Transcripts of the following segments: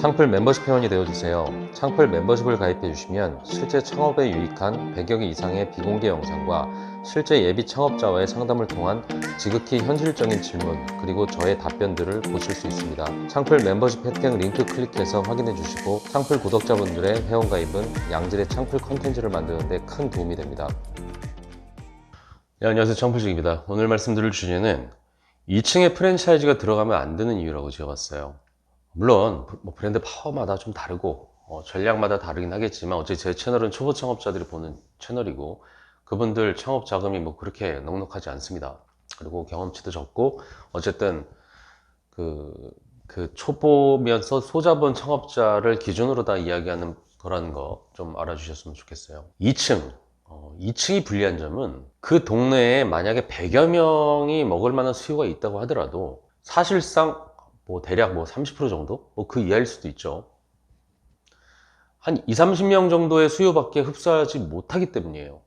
창플 멤버십 회원이 되어주세요. 창플 멤버십을 가입해 주시면 실제 창업에 유익한 100여 개 이상의 비공개 영상과 실제 예비 창업자와의 상담을 통한 지극히 현실적인 질문 그리고 저의 답변들을 보실 수 있습니다. 창플 멤버십 혜택 링크 클릭해서 확인해 주시고 창플 구독자분들의 회원 가입은 양질의 창플 컨텐츠를 만드는 데 큰 도움이 됩니다. 네, 안녕하세요. 창플식입니다. 오늘 말씀드릴 주제는 2층에 프랜차이즈가 들어가면 안 되는 이유라고 지어봤어요. 물론 뭐 브랜드 파워마다 좀 다르고 어, 전략마다 다르긴 하겠지만 어차피 제 채널은 초보 창업자들이 보는 채널이고 그분들 창업 자금이 뭐 그렇게 넉넉하지 않습니다. 그리고 경험치도 적고 어쨌든 그, 그 초보면서 소자본 창업자를 기준으로 다 이야기하는 거라는 거 좀 알아주셨으면 좋겠어요. 2층 어, 2층이 불리한 점은 그 동네에 만약에 100여 명이 먹을 만한 수요가 있다고 하더라도 사실상 뭐 대략 뭐 30% 정도? 뭐 그 이하일 수도 있죠. 한 2, 30명 정도의 수요밖에 흡수하지 못하기 때문이에요.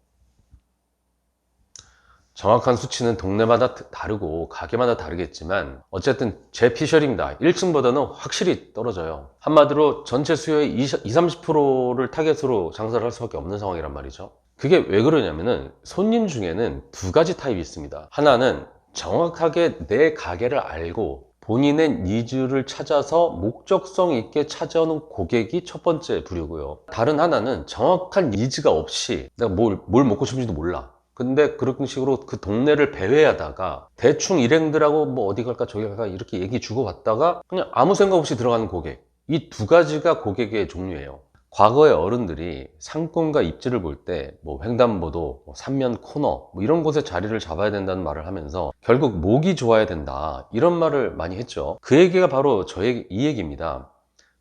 정확한 수치는 동네마다 다- 다르고 가게마다 다르겠지만 어쨌든 제 피셜입니다. 1층보다는 확실히 떨어져요. 한마디로 전체 수요의 20, 30%를 타겟으로 장사를 할 수밖에 없는 상황이란 말이죠. 그게 왜 그러냐면은 손님 중에는 두 가지 타입이 있습니다. 하나는 정확하게 내 가게를 알고 본인의 니즈를 찾아서 목적성 있게 찾아오는 고객이 첫 번째 부류고요. 다른 하나는 정확한 니즈가 없이 내가 뭘, 뭘 먹고 싶은지도 몰라. 근데 그런 식으로 그 동네를 배회하다가 대충 일행들하고 뭐 어디 갈까 저기 갈까 이렇게 얘기 주고받다가 그냥 아무 생각 없이 들어가는 고객. 이 두 가지가 고객의 종류예요. 과거의 어른들이 상권과 입지를 볼 때 뭐 횡단보도, 뭐 삼면 코너 뭐 이런 곳에 자리를 잡아야 된다는 말을 하면서 결국 목이 좋아야 된다 이런 말을 많이 했죠. 그 얘기가 바로 저의 이 얘기입니다.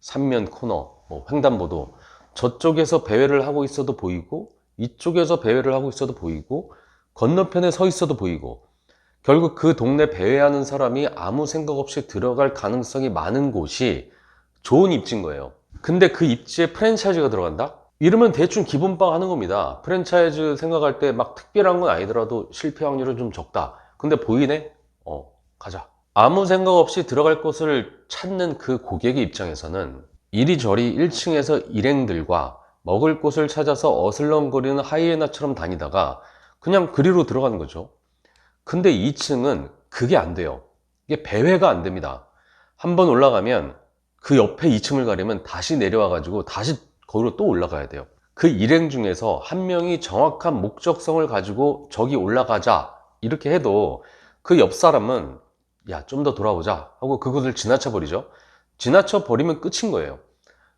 삼면 코너, 뭐 횡단보도 저쪽에서 배회를 하고 있어도 보이고 이쪽에서 배회를 하고 있어도 보이고 건너편에 서 있어도 보이고 결국 그 동네 배회하는 사람이 아무 생각 없이 들어갈 가능성이 많은 곳이 좋은 입지인 거예요. 근데 그 입지에 프랜차이즈가 들어간다? 이러면 대충 기본빵 하는 겁니다. 프랜차이즈 생각할 때 막 특별한 건 아니더라도 실패 확률은 좀 적다. 근데 보이네? 어, 가자. 아무 생각 없이 들어갈 곳을 찾는 그 고객의 입장에서는 이리저리 1층에서 일행들과 먹을 곳을 찾아서 어슬렁거리는 하이에나처럼 다니다가 그냥 그리로 들어가는 거죠. 근데 2층은 그게 안 돼요. 이게 배회가 안 됩니다. 한번 올라가면 그 옆에 2층을 가려면 다시 내려와 가지고 다시 거기로 또 올라가야 돼요. 그 일행 중에서 한 명이 정확한 목적성을 가지고 저기 올라가자 이렇게 해도 그 옆 사람은 야 좀 더 돌아오자 하고 그곳을 지나쳐 버리죠. 지나쳐 버리면 끝인 거예요.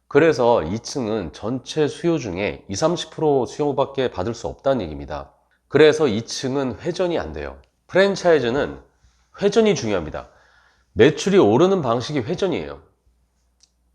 그래서 2층은 전체 수요 중에 20, 30% 수요밖에 받을 수 없다는 얘기입니다. 그래서 2층은 회전이 안 돼요. 프랜차이즈는 회전이 중요합니다. 매출이 오르는 방식이 회전이에요.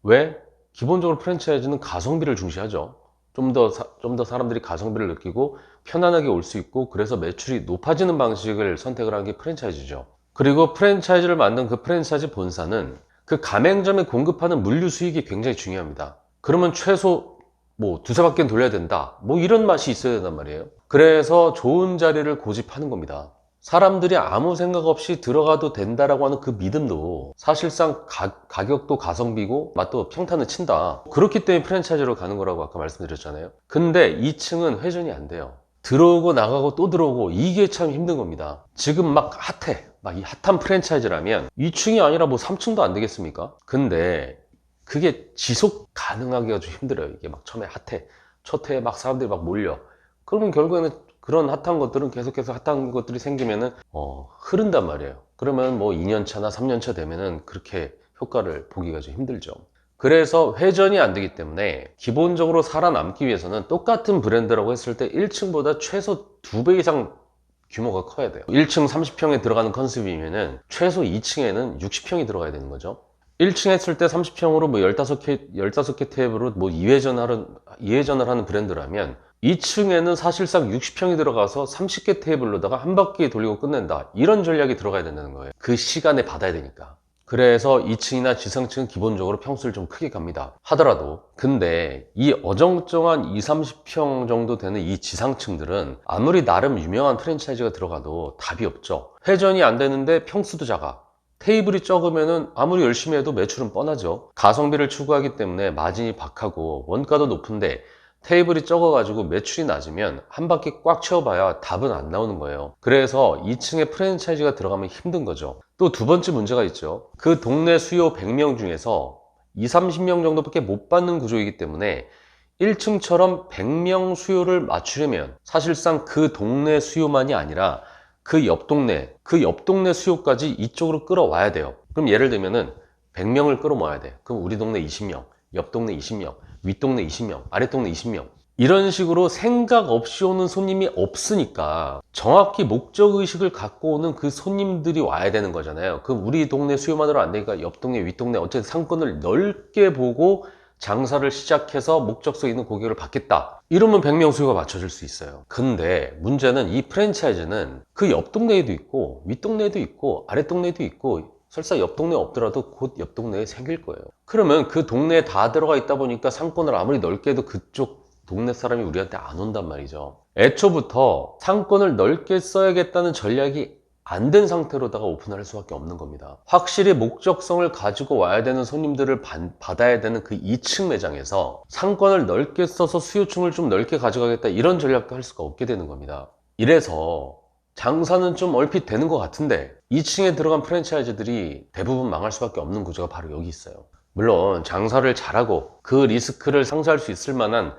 왜? 기본적으로 프랜차이즈는 가성비를 중시하죠. 좀 더, 좀 더 사람들이 가성비를 느끼고 편안하게 올 수 있고 그래서 매출이 높아지는 방식을 선택을 한 게 프랜차이즈죠. 그리고 프랜차이즈를 만든 그 프랜차이즈 본사는 그 가맹점에 공급하는 물류 수익이 굉장히 중요합니다. 그러면 최소 뭐 두세 바퀴는 돌려야 된다. 뭐 이런 맛이 있어야 된단 말이에요. 그래서 좋은 자리를 고집하는 겁니다. 사람들이 아무 생각 없이 들어가도 된다라고 하는 그 믿음도 사실상 가, 가격도 가성비고 맛도 평탄을 친다. 그렇기 때문에 프랜차이즈로 가는 거라고 아까 말씀드렸잖아요. 근데 2층은 회전이 안 돼요. 들어오고 나가고 또 들어오고 이게 참 힘든 겁니다. 지금 막 핫해. 막 이 핫한 프랜차이즈라면 2층이 아니라 뭐 3층도 안 되겠습니까? 근데 그게 지속 가능하기가 좀 힘들어요. 이게 막 처음에 핫해. 첫 해에 막 사람들이 막 몰려. 그러면 결국에는 그런 핫한 것들은 계속해서 핫한 것들이 생기면은 어, 흐른단 말이에요. 그러면 뭐 2년 차나 3년 차 되면은 그렇게 효과를 보기가 좀 힘들죠. 그래서 회전이 안 되기 때문에 기본적으로 살아남기 위해서는 똑같은 브랜드라고 했을 때 1층보다 최소 2배 이상 규모가 커야 돼요. 1층 30평에 들어가는 컨셉이면은 최소 2층에는 60평이 들어가야 되는 거죠. 1층 했을 때 30평으로 뭐 15개, 15개 테이블로 뭐 2회전 하는, 2회전을 하는 브랜드라면 2층에는 사실상 60평이 들어가서 30개 테이블로다가 한 바퀴 돌리고 끝낸다. 이런 전략이 들어가야 된다는 거예요. 그 시간에 받아야 되니까. 그래서 2층이나 지상층은 기본적으로 평수를 좀 크게 갑니다. 하더라도. 근데 이 어정쩡한 2, 30평 정도 되는 이 지상층들은 아무리 나름 유명한 프랜차이즈가 들어가도 답이 없죠. 회전이 안 되는데 평수도 작아. 테이블이 적으면은 아무리 열심히 해도 매출은 뻔하죠. 가성비를 추구하기 때문에 마진이 박하고 원가도 높은데 테이블이 적어가지고 매출이 낮으면 한 바퀴 꽉 채워봐야 답은 안 나오는 거예요. 그래서 2층에 프랜차이즈가 들어가면 힘든 거죠. 또 두 번째 문제가 있죠. 그 동네 수요 100명 중에서 2, 30명 정도밖에 못 받는 구조이기 때문에 1층처럼 100명 수요를 맞추려면 사실상 그 동네 수요만이 아니라 그 옆 동네, 그 옆 동네 수요까지 이쪽으로 끌어와야 돼요. 그럼 예를 들면은 100명을 끌어모아야 돼. 그럼 우리 동네 20명, 옆 동네 20명, 윗동네 20명, 아랫동네 20명. 이런 식으로 생각 없이 오는 손님이 없으니까 정확히 목적 의식을 갖고 오는 그 손님들이 와야 되는 거잖아요. 그 우리 동네 수요만으로 안 되니까 옆 동네, 윗동네 어쨌든 상권을 넓게 보고 장사를 시작해서 목적성 있는 고객을 받겠다. 이러면 100명 수요가 맞춰질 수 있어요. 근데 문제는 이 프랜차이즈는 그 옆 동네에도 있고 윗 동네에도 있고 아랫 동네에도 있고 설사 옆 동네 없더라도 곧 옆 동네에 생길 거예요. 그러면 그 동네에 다 들어가 있다 보니까 상권을 아무리 넓게 해도 그쪽 동네 사람이 우리한테 안 온단 말이죠. 애초부터 상권을 넓게 써야겠다는 전략이 안 된 상태로다가 오픈을 할 수밖에 없는 겁니다. 확실히 목적성을 가지고 와야 되는 손님들을 반- 받아야 되는 그 2층 매장에서 상권을 넓게 써서 수요층을 좀 넓게 가져가겠다 이런 전략도 할 수가 없게 되는 겁니다. 이래서 장사는 좀 얼핏 되는 것 같은데 2층에 들어간 프랜차이즈들이 대부분 망할 수밖에 없는 구조가 바로 여기 있어요. 물론 장사를 잘하고 그 리스크를 상쇄할 수 있을 만한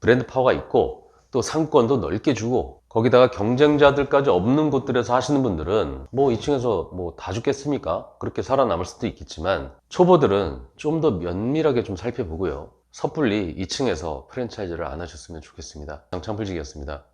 브랜드 파워가 있고 또 상권도 넓게 주고 거기다가 경쟁자들까지 없는 곳들에서 하시는 분들은 뭐 2층에서 뭐 다 죽겠습니까? 그렇게 살아남을 수도 있겠지만 초보들은 좀 더 면밀하게 좀 살펴보고요. 섣불리 2층에서 프랜차이즈를 안 하셨으면 좋겠습니다. 장창풀직이었습니다.